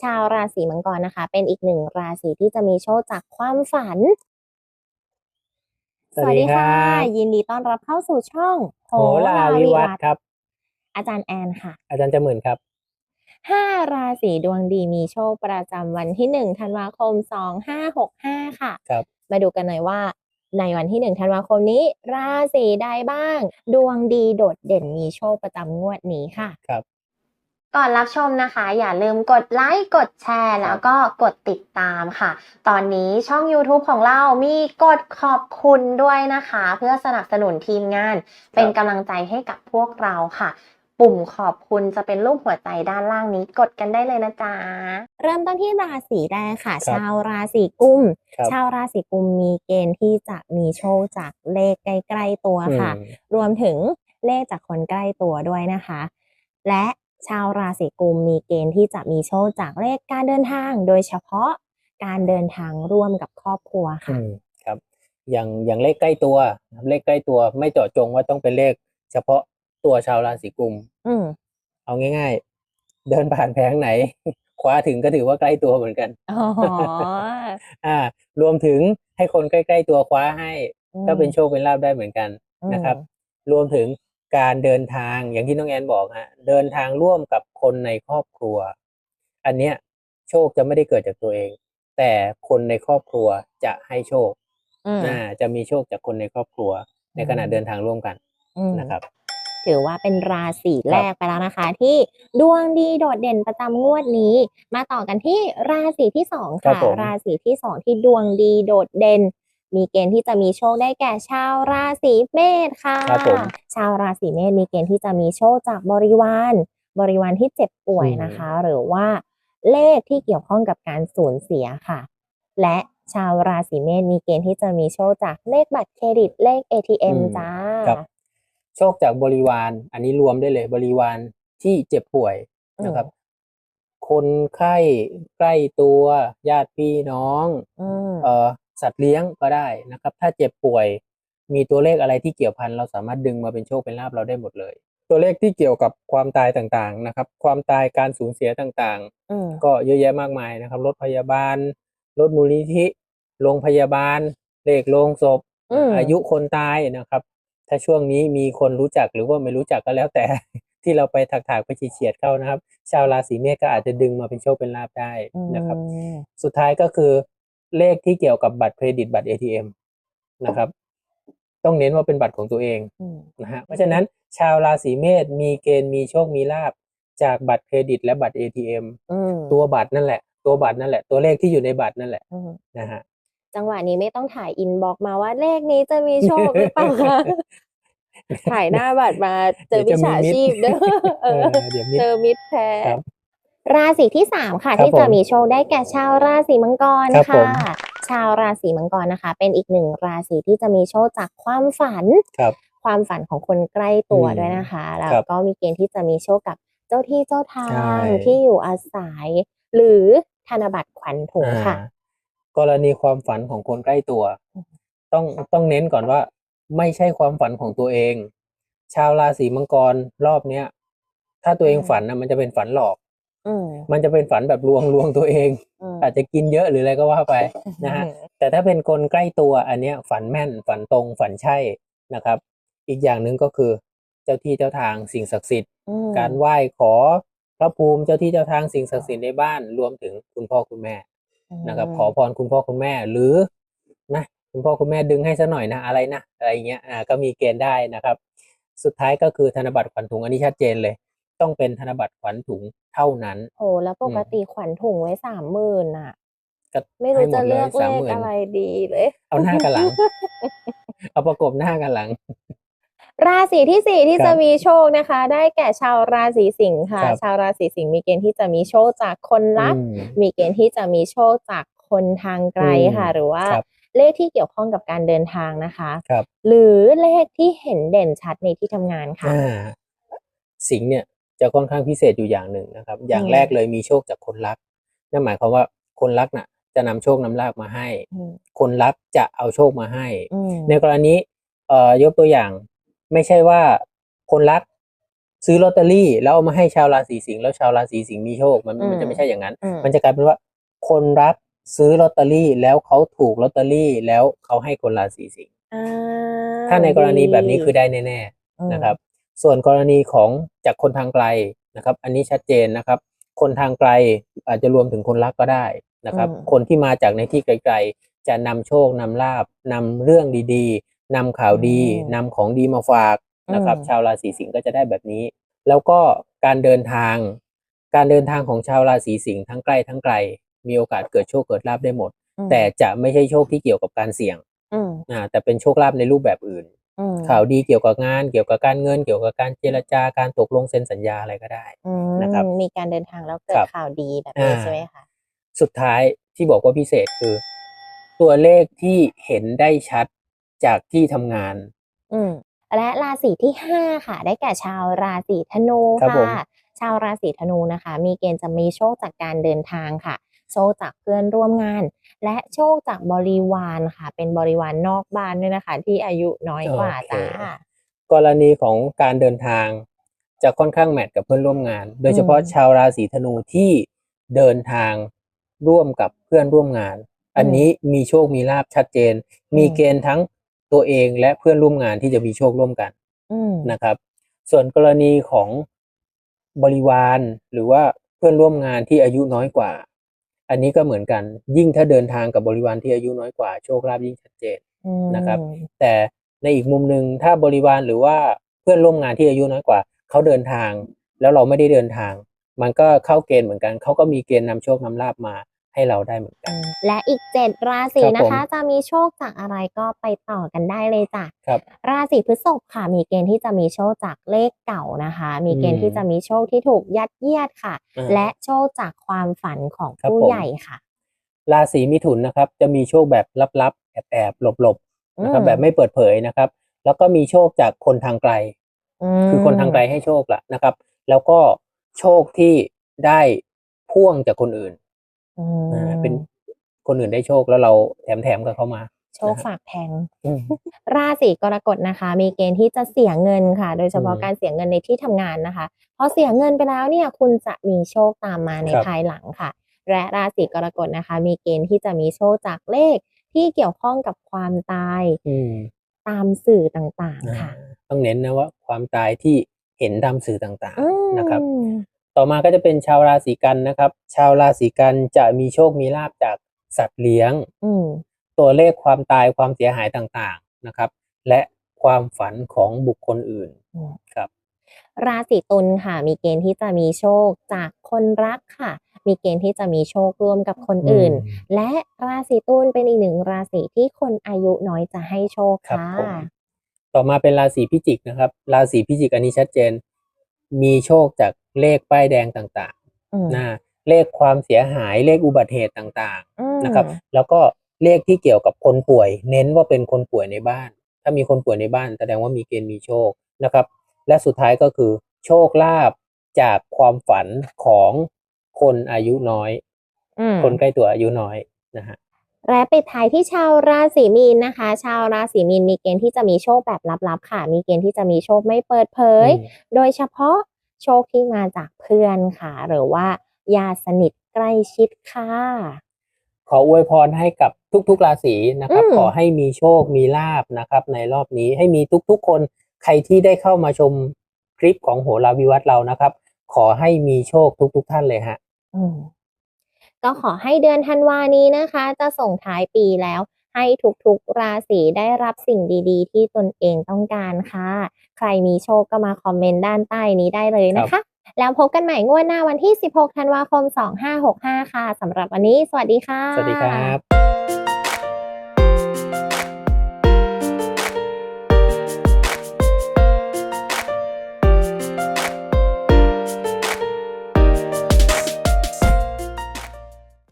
ชาวราศีมังกรนะคะ เป็นอีกหนึ่งราศีที่จะมีโชคจากความฝัน สวัสดีครับยินดีต้อนรับเข้าสู่ช่องโหราวิวัฒน์ครับ อาจารย์แอนค่ะ อาจารย์จมื่นครับห้าราศีดวงดีมีโชคประจำวันที่หนึ่งธันวาคมสองห้าหกห้าค่ะครับมาดูกันหน่อยว่า ในวันที่หนึ่งธันวาคมนี้ ราศีใดบ้าง ดวงดีโดดเด่นมีโชคประจำงวดนี้ค่ะครับ ก่อนรับชมนะคะ อย่าลืมกดไลค์กดแชร์แล้วก็กดติดตามค่ะ ตอนนี้ช่อง YouTube ของเรามีกดขอบคุณด้วยนะคะ เพื่อสนับสนุนทีมงาน เป็นกำลังใจให้กับพวกเราค่ะ ปุ่มขอบคุณจะเป็นรูปหัวใจด้านล่างนี้กดกันได้เลยนะจ๊ะ เริ่มต้นที่ราศีแรกค่ะครับชาวราศีกุมครับชาวราศีกุมมีเกณฑ์ที่จะมีโชคจากเลขใกล้ๆตัวค่ะอืมรวมถึงเลขจากคนใกล้ตัวด้วยนะคะ และ ชาวราศีกุมมีเกณฑ์ที่จะมีโชคจากเลขการเดินทาง โดยเฉพาะการเดินทางร่วมกับครอบครัวอืค่ะมครับ อย่างอย่างเลขใกล้ตัวนะครับเลขใกล้ตัวไม่เจาะจงว่าต้องเป็นเลข เฉพาะตัวชาวราศีกุม อืมเอาง่าย ๆ เดินผ่านแผงไหน คว้าถึงก็ถือว่าใกล้ตัวเหมือนกันอ๋ออ่า รวมถึงให้คนใกล้ ๆ ตัวคว้าให้ ก็เป็นโชคเป็นลาภได้เหมือนกันนะครับ รวมถึง การเดินทางอย่างที่น้องแอนบอกฮะเดินทางร่วมกับคนในครอบครัว อันเนี้ยโชคจะไม่ได้เกิดจากตัวเอง แต่คนในครอบครัวจะให้โชคอืมอ่าจะมีโชคจากคนในครอบครัว ในขณะอืมเดินทางร่วมกันอืมนะครับ ถือว่าเป็นราศีแรกไปแล้วนะคะ ที่ดวงดีโดดเด่นประจำงวดนี้ มาต่อกันที่ราศีที่สองครัค่ะบผมราศีที่สองที่ดวงดีโดดเด่น มีเกณฑ์ที่จะมีโชคได้แก่ชาวราศีเมษค่ะครับผม ชาวราศีเมษมีเกณฑ์ที่จะมีโชคจากบริวารบริวารที่เจ็บป่วยนะคะ หรือว่าเลขที่เกี่ยวข้องกับการสูญเสียค่ะ และชาวราศีเมษมีเกณฑ์ที่จะมีโชคจากเลขบัตรเครดิตเลข ATM อืมจ้า ครับ โชคจากบริวาร อันนี้รวมได้เลยบริวารที่เจ็บป่วยนะครับ คนไข้ใกล้ตัวญาติพี่น้อง อืมเอ่อ สัตว์เลี้ยงก็ได้นะครับ ถ้าเจ็บป่วยมีตัวเลขอะไรที่เกี่ยวพันเราสามารถดึงมาเป็นโชคเป็นลาภเราได้หมดเลย ตัวเลขที่เกี่ยวกับความตายต่างๆนะครับ ความตายการสูญเสียต่างอืมๆก็เยอะแยะมากมายนะครับ รถพยาบาล รถมูลนิธิโรงพยาบาล เลขโรงศพอืมอายุคนตายนะครับ ถ้าช่วงนี้มีคนรู้จักหรือว่าไม่รู้จักก็แล้วแต่ที่เราไปถักถากๆไปเฉียดๆเข้านะครับ ชาวราศีเมษก็อาจจะดึงมาเป็นโชคเป็นลาภได้นะครับอืมสุดท้ายก็คือ เลขที่เกี่ยวกับบัตรเครดิตบัตร ATM นะครับ ต้องเน้นว่าเป็นบัตรของตัวเองอืมนะฮะเพราะฉะนั้นชาวราศีเมษมีเกณฑ์มีโชคมีลาบจากบัตรเครดิตและบัตร ATM อืมตัวบัตรนั่นแหละ ตัวบัตรนั่นแหละ ตัวเลขที่อยู่ในบัตรนั่นแหละอืมนะฮะจังหวะนี้ไม่ต้องถ่ายอินบ็อกมาว่าเลขนี้จะมีโชคหรือเปล่าคะถ่ายหน้าบัตรมาเจอเดี๋วิยวจะมีชามิตรชีพเด้อเอเอออเดี๋ยวนี้เจอมิตรแท้ค รับราศีที่สามค่ะ ครับที่จะผมมีโชคได้แก่ชาวราศีมังกรครับผมค่ะชาวราศีมังกรนะคะ เป็นอีกหนึ่งราศีที่จะมีโชคจากความฝัน ครับ ความฝันของคนใกล้ตัวอืมด้วยนะคะ แล้วครับก็มีเกณฑ์ที่จะมีโชคกับเจ้าที่เจ้าทาใช่ งที่อยู่อาศัย หรือธนบัตรขวัญถุงค่ะ อ่ากรณีความฝันของคนใกล้ตัวอืมต้องต้องเน้นก่อนว่า ไม่ใช่ความฝันของตัวเอง ชาวราศีมังกรรอบเนี้ย ถ้าตัวเองอืม ฝันนะมันจะเป็นฝันหลอก อืมมันจะเป็นฝันแบบลวงลวงตัวเอง อืมอาจจะกินเยอะหรืออะไรก็ว่าไปนะฮะ แต่ถ้าเป็นคนใกล้ตัวอันเนี้ยฝันแม่นฝันตรงฝันใช่นะครับ อีกอย่างหนึ่งก็คือเจ้าที่เจ้าทางสิ่งศักดิ์สิทธิ์ อืมการไหว้ขอพระภูมิเจ้าที่เจ้าทางสิ่งศักดิ์สิทธิ์ในบ้านรวมถึงคุณพ่อคุณแม่นะครับ ขอพรคุณพ่อคุณแม่หรือนะคุณพ่อคุณแม่ดึงให้ซะหน่อยนะอะไรนะอะไรเงี้ยอ่าก็มีเกณฑ์ได้นะครับ สุดท้ายก็คือธนบัตรขวัญถุงอันนี้ชัดเจนเลย ต้องเป็นธนบัตรขวัญถุงเท่านั้น โอ้แล้วปกติขวัญถุงไว้สามหมื่นอะก็ไม่รู้ให้หมจะดเลือกเลสามขหมื่นอะไรดีเลย เอาหน้ากันหลัง เอาประกบหน้ากันหลัง ราศีที่สี่ที่ครับจะมีโชคนะคะ ได้แก่ชาวราศีสิงค์ค่ะครับชาวราศีสิงห์มีเกณฑ์ที่จะมีโชคจากคนรักอืมมีเกณฑ์ที่จะมีโชคจากคนทางไกลอืมค่ะ หรือว่าครับเลขที่เกี่ยวข้องกับการเดินทางนะคะครับหรือเลขที่เห็นเด่นชัดในที่ทำงานค่ะอ่าสิงห์เนี่ย จะค่อนข้างพิเศษอยู่อย่างหนึ่งนะครับ อย่างอืมแรกเลยมีโชคจากคนรักนั่นหมายความว่าคนรักน่ะ จะนำโชคนำลาภมาให้อืมคนรักจะเอาโชคมาให้อืมในกรณีเอ่อยกตัวอย่าง ไม่ใช่ว่าคนรักซื้อลอตเตอรี่แล้วเอามาให้ชาวราศีสิงห์แล้วชาวราศีสิงห์มีโชคมันอืมมันจะไม่ใช่อย่างนั้นอืมมันจะกลายเป็นว่า คนรับซื้อลอตเตอรี่แล้วเขาถูกลอตเตอรี่แล้วเขาให้คนราศีสิงห์อ่ถ้าในกรณีแบบนี้คือได้แน่อืมๆนะครับ ส่วนกรณีของจากคนทางไกลนะครับ อันนี้ชัดเจนนะครับ คนทางไกลอาจจะรวมถึงคนรักก็ได้นะครับ คนที่มาจากในที่ไกลๆ จะนำโชคนำลาบนำเรื่องดีๆนำข่าวดีนำของดีมาฝากนะครับ ชาวราศีสิงห์ก็จะได้แบบนี้ แล้วก็การเดินทาง การเดินทางของชาวราศีสิงห์ทั้งใกล้ทั้งไกล มีโอกาสเกิดโชคเกิดลาบได้หมดอืมแต่จะไม่ใช่โชคที่เกี่ยวกับการเสี่ยงอืมอ่าแต่เป็นโชคลาภในรูปแบบอื่น อืมข่าวดีเกี่ยวกับงาน เกี่ยวกับการเงิน เกี่ยวกับการเจรจาการตกลงเซ็นสัญญาอะไรก็ได้ อืมนะครับมีการเดินทางแล้วเกิคดรับข่าวดีแบบนี้อ่า ใช่ไหมคะสุดท้ายที่บอกว่าพิเศษคือ ตัวเลขที่เห็นได้ชัดจากที่ทำงาน อืมและราศีที่ห้าค่ะ ได้แก่ชาวราศีธนูครับผม ค่ะ ชาวราศีธนูนะคะ มีเกณฑ์จะมีโชคจากการเดินทางค่ะ โชคจากเพื่อนร่วมงาน และโชคจากบริวารค่ะ เป็นบริวารนอกบ้านด้วยนะคะ ที่อายุน้อยกว่าโอเคจ้ากรณีของการเดินทาง จะค่อนข้างแมทกับเพื่อนร่วมงาน โดยเฉพาะอืมชาวราศีธนูที่เดินทางร่วมกับเพื่อนร่วมงาน อันนี้มีโชคมีลาบชัดเจน มีเกณฑ์ทั้งตัวเองและเพื่อนร่วมงานที่จะมีโชคร่วมกันอืมนะครับ ส่วนกรณีของบริวารหรือว่าเพื่อนร่วมงานที่อายุน้อยกว่า อันนี้ก็เหมือนกันยิ่งถ้าเดินทางกับบริวารที่อายุน้อยกว่าโชคลาภยิ่งชัดเจนอืมนะครับ แต่ในอีกมุมหนึ่งถ้าบริวารหรือว่าเพื่อนร่วมงานที่อายุน้อยกว่าเขาเดินทาง แล้วเราไม่ได้เดินทาง มันก็เข้าเกณฑ์เหมือนกันเขาก็มีเกณฑ์นำโชคนำลาบมา ให้เราได้เหมือนกัอืนมและอีกเจ็ดราศีครับนะคะผมจะมีโชคจากอะไรก็ไปต่อกันได้เลยจ้ะครับราศีพฤษภค่ะ มีเกณฑ์ที่จะมีโชคจากเลขเก่านะคะ มีเกณฑ์อืมที่จะมีโชคที่ถูกยัดเยียดค่ะอ่าและโชคจากความฝันของครับผู้ผมใหญ่ค่ะ ราศีมิถุนนะครับ จะมีโชคแบบลับๆแอบๆหลบๆนะครับอืมแบบไม่เปิดเผยนะครับ แล้วก็มีโชคจากคนทางไกล คือคนทางไกลให้โชคละนะครับ แล้วก็โชคที่ได้พ่วงจากคนอื่น อืมอ่าเป็นคนอื่นได้โชคแล้วเราแถมแถมๆกับเขามา โชคฝากแทง อืม ราศีกรกฎนะคะ มีเกณฑ์ที่จะเสียเงินค่ะ โดยเฉพาะอืมการเสียเงินในที่ทำงานนะคะพอเสียเงินไปแล้วเนี่ยคุณจะมีโชคตามมาในครับ ภายหลังค่ะ และราศีกรกฎนะคะ มีเกณฑ์ที่จะมีโชคจากเลขที่เกี่ยวข้องกับความตายอืมตามสื่อต่างๆ ค่ะอ่าต้องเน้นนะว่า ความตายที่เห็นตามสื่อต่างอืม ๆนะครับ ต่อมาก็จะเป็นชาวราศีกันนะครับ ชาวราศีกันจะมีโชคมีลาบจากสัตว์เลี้ยงอืมตัวเลขความตายความเสียหายต่างๆนะครับ และความฝันของบุคคลอื่นอืมครับ ราศีตุลค่ะ มีเกณฑ์ที่จะมีโชคจากคนรักค่ะ มีเกณฑ์ที่จะมีโชคร่วมกับคนอื่นอืมและราศีตุลเป็นอีกหนึ่งราศีที่คนอายุน้อยจะให้โชคครับค่ะผมต่อมาเป็นราศีพิจิกนะครับ ราศีพิจิกอันนี้ชัดเจน มีโชคจาก เลขป้ายแดงต่างอืมๆนะเลขความเสียหายเลขอุบัติเหตุต่างอืมๆนะครับ แล้วก็เลขที่เกี่ยวกับคนป่วย เน้นว่าเป็นคนป่วยในบ้าน ถ้ามีคนป่วยในบ้าน แสดงว่ามีเกณฑ์มีโชคนะครับ และสุดท้ายก็คือ โชคลาภจากความฝันของคนอายุน้อยอืมคนใกล้ตัวอายุน้อยนะฮะและปิดท้ายที่ชาวราศีมีนนะคะ ชาวราศีมีนมีเกณฑ์ที่จะมีโชคแบบลับๆค่ะ มีเกณฑ์ที่จะมีโชคไม่เปิดเผยอืมโดยเฉพาะ โชคที่มาจากเพื่อนค่ะ หรือว่าญาติสนิทใกล้ชิดค่ะ ขออวยพรให้กับทุกๆราศีนะครับอืมขอให้มีโชคมีลาบนะครับ ในรอบนี้ให้มีทุกๆคนใครที่ได้เข้ามาชมคลิปของโหราวิวัฒน์เรานะครับ ขอให้มีโชคทุก ๆ ท่านเลยฮะอืมก็ขอให้เดือนธันวานี้นะคะ จะส่งท้ายปีแล้ว ให้ทุกๆราศีได้รับสิ่งดีๆ ที่ตนเองต้องการค่ะ ใครมีโชคก็มาคอมเมนต์ด้านใต้นี้ได้เลยนะคะ แล้วพบกันใหม่งวดหน้าวันที่ 16 ธันวาคม 2565 ค่ะสำหรับวันนี้ สวัสดีค่ะ สวัสดีครับ